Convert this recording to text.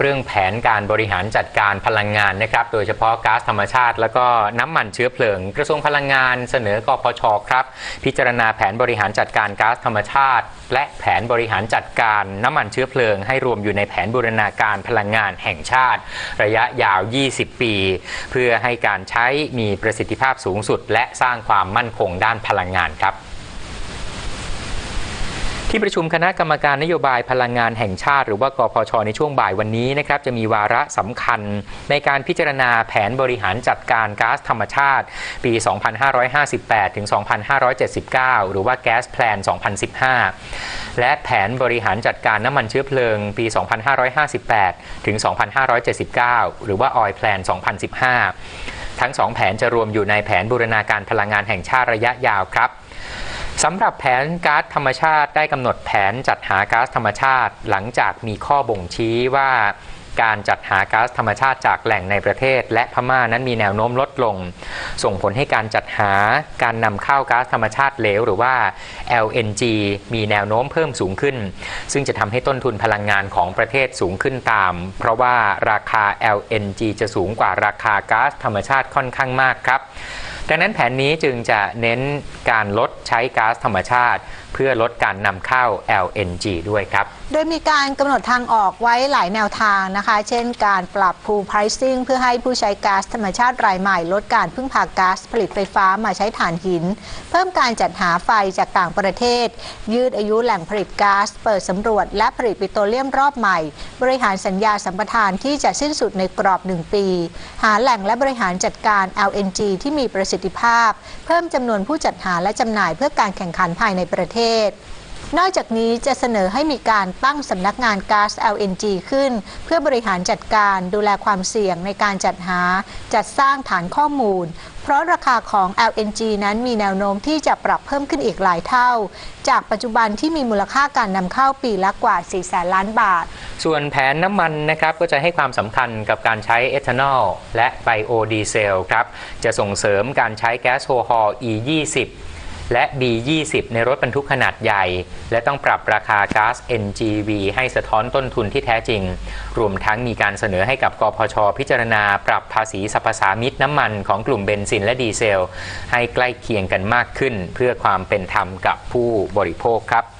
เรื่องแผนการบริหารจัดการพลังงานนะครับ โดยเฉพาะก๊าซธรรมชาติ แล้วก็น้ำมันเชื้อเพลิง กระทรวงพลังงานเสนอกพชครับ พิจารณาแผนบริหารจัดการก๊าซธรรมชาติ และแผนบริหารจัดการน้ำมันเชื้อเพลิง ให้รวมอยู่ในแผนบูรณาการพลังงานแห่งชาติ ระยะยาว 20 ปี เพื่อให้การใช้มีประสิทธิภาพสูงสุด และสร้างความมั่นคงด้านพลังงานครับ ที่ประชุมคณะกรรมการนโยบายพลังงานแห่งชาติ หรือว่ากพชในช่วงบ่ายวันนี้นะครับจะมีวาระสำคัญในการพิจารณาแผนบริหารจัดการก๊าซธรรมชาติ ปี 2558 ถึง 2579 หรือว่าแก๊สแพลน 2015 และแผนบริหารจัดการน้ำมันเชื้อเพลิง ปี 2558 ถึง 2579 หรือว่าออยแพลน 2015 ทั้งสองแผนจะรวมอยู่ในแผนบูรณาการพลังงานแห่งชาติระยะยาวครับ สำหรับแผนก๊าซธรรมชาติได้กำหนดแผนจัดหาก๊าซธรรมชาติ หลังจากมีข้อบ่งชี้ว่าการจัดหาก๊าซธรรมชาติจากแหล่งในประเทศ และพม่านั้นมีแนวโน้มลดลง ส่งผลให้การจัดหาการนำเข้าก๊าซธรรมชาติเหลวหรือว่า LNG มีแนวโน้มเพิ่มสูงขึ้น ซึ่งจะทำให้ต้นทุนพลังงานของประเทศสูงขึ้นตาม เพราะว่าราคา LNG จะสูงกว่าราคาก๊าซธรรมชาติค่อนข้างมากครับ ดังนั้นแผนนี้จึงจะเน้นการลดใช้ก๊าซธรรมชาติ เพื่อลดการนำเข้า LNG ด้วยครับ โดยมีการกำหนดทางออกไว้หลายแนวทางนะคะ เช่นการปรับ pool pricing เพื่อให้ผู้ใช้ก๊าซธรรมชาติรายใหม่ ลดการพึ่งพาก๊าซผลิตไฟฟ้ามาใช้ถ่านหิน เพิ่มการจัดหาไฟจากต่างประเทศ ยืดอายุแหล่งผลิตก๊าซเปิดสำรวจ และผลิตปิโตรเลียมรอบใหม่ บริหารสัญญาสัมปทานที่จะสิ้นสุดในกรอบ 1 ปี หาแหล่งและบริหารจัดการ LNG ที่มีประสิทธิภาพ เพิ่มจำนวนผู้จัดหาและจำหน่ายเพื่อการแข่งขันภายในประเทศ นอกจากนี้จะเสนอให้มีการตั้งสำนักงานก๊าซ LNG ขึ้น เพื่อบริหารจัดการดูแลความเสี่ยงในการจัดหา จัดสร้างฐานข้อมูล เพราะราคาของ LNG นั้นมีแนวโน้มที่จะปรับเพิ่มขึ้นอีกหลายเท่า จากปัจจุบันที่มีมูลค่าการนำเข้าปีละกว่า 4 แสนล้านบาท ส่วนแผนน้ำมันนะครับก็จะให้ความสำคัญกับการใช้เอทานอลและไบโอดีเซลครับจะส่งเสริมการใช้แก๊สโซฮอล์ E20 และ B20 ในรถบรรทุกขนาดใหญ่ และต้องปรับราคาก๊าซ NGV ให้สะท้อนต้นทุนที่แท้จริง รวมทั้งมีการเสนอให้กับกพช พิจารณาปรับภาษีสรรพสามิตน้ำมันของกลุ่มเบนซินและดีเซล ให้ใกล้เคียงกันมากขึ้น เพื่อความเป็นธรรมกับผู้บริโภคครับ